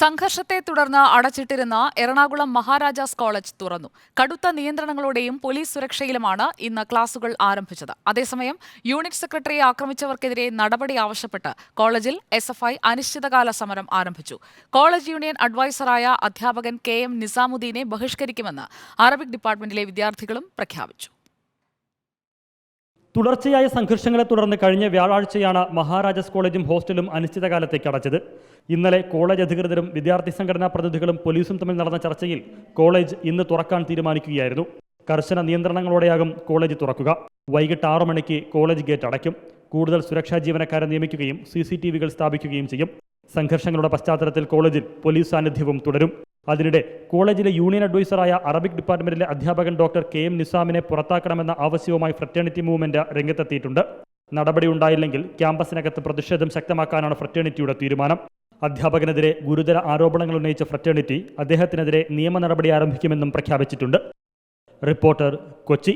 സംഘർഷത്തെ തുടർന്ന് അടച്ചിട്ടിരുന്ന എറണാകുളം മഹാരാജാസ് കോളേജ് തുറന്നു. കടുത്ത നിയന്ത്രണങ്ങളോടെയും പോലീസ് സുരക്ഷയിലുമാണ് ഇന്ന് ക്ലാസുകൾ ആരംഭിച്ചത്. അതേസമയം യൂണിറ്റ് സെക്രട്ടറിയെ ആക്രമിച്ചവർക്കെതിരെ നടപടി ആവശ്യപ്പെട്ട് കോളേജിൽ എസ് എഫ് ഐ അനിശ്ചിതകാല സമരം ആരംഭിച്ചു. കോളേജ് യൂണിയൻ അഡ്വൈസറായ അധ്യാപകൻ കെ എം നിസാമുദ്ദീനെ ബഹിഷ്കരിക്കുമെന്ന് അറബിക് ഡിപ്പാർട്ട്മെന്റിലെ വിദ്യാർത്ഥികളും പ്രഖ്യാപിച്ചു. തുടർച്ചയായ സംഘർഷങ്ങളെ തുടർന്ന് കഴിഞ്ഞ വ്യാഴാഴ്ചയാണ് മഹാരാജാസ് കോളേജും ഹോസ്റ്റലും അനിശ്ചിതകാലത്തേക്ക് അടച്ചത്. ഇന്നലെ കോളേജ് അധികൃതരും വിദ്യാർത്ഥി സംഘടനാ പ്രതിനിധികളും പോലീസും തമ്മിൽ നടന്ന ചർച്ചയിൽ കോളേജ് ഇന്ന് തുറക്കാൻ തീരുമാനിക്കുകയായിരുന്നു. കർശന നിയന്ത്രണങ്ങളോടെയാകും കോളേജ് തുറക്കുക. വൈകിട്ട് ആറു മണിക്ക് കോളേജ് ഗേറ്റ് അടയ്ക്കും. കൂടുതൽ സുരക്ഷാ ജീവനക്കാരെ നിയമിക്കുകയും സി സ്ഥാപിക്കുകയും ചെയ്യും. സംഘർഷങ്ങളുടെ പശ്ചാത്തലത്തിൽ കോളേജിൽ പോലീസ് സാന്നിധ്യവും തുടരും. അതിനിടെ കോളേജിലെ യൂണിയൻ അഡ്വൈസറായ അറബിക് ഡിപ്പാർട്ട്മെന്റിലെ അധ്യാപകൻ ഡോക്ടർ കെ എം നിസാമിനെ പുറത്താക്കണമെന്ന ആവശ്യവുമായി ഫ്രറ്റേണിറ്റി മൂവ്മെന്റ് രംഗത്തെത്തിയിട്ടുണ്ട്. നടപടി ഉണ്ടായില്ലെങ്കിൽ ക്യാമ്പസിനകത്ത് പ്രതിഷേധം ശക്തമാക്കാനാണ് ഫ്രറ്റേണിറ്റിയുടെ തീരുമാനം. അധ്യാപകനെതിരെ ഗുരുതര ആരോപണങ്ങൾ ഉന്നയിച്ച ഫ്രറ്റേണിറ്റി അദ്ദേഹത്തിനെതിരെ നിയമ നടപടി ആരംഭിക്കുമെന്നും പ്രഖ്യാപിച്ചിട്ടുണ്ട്. റിപ്പോർട്ടർ കൊച്ചി.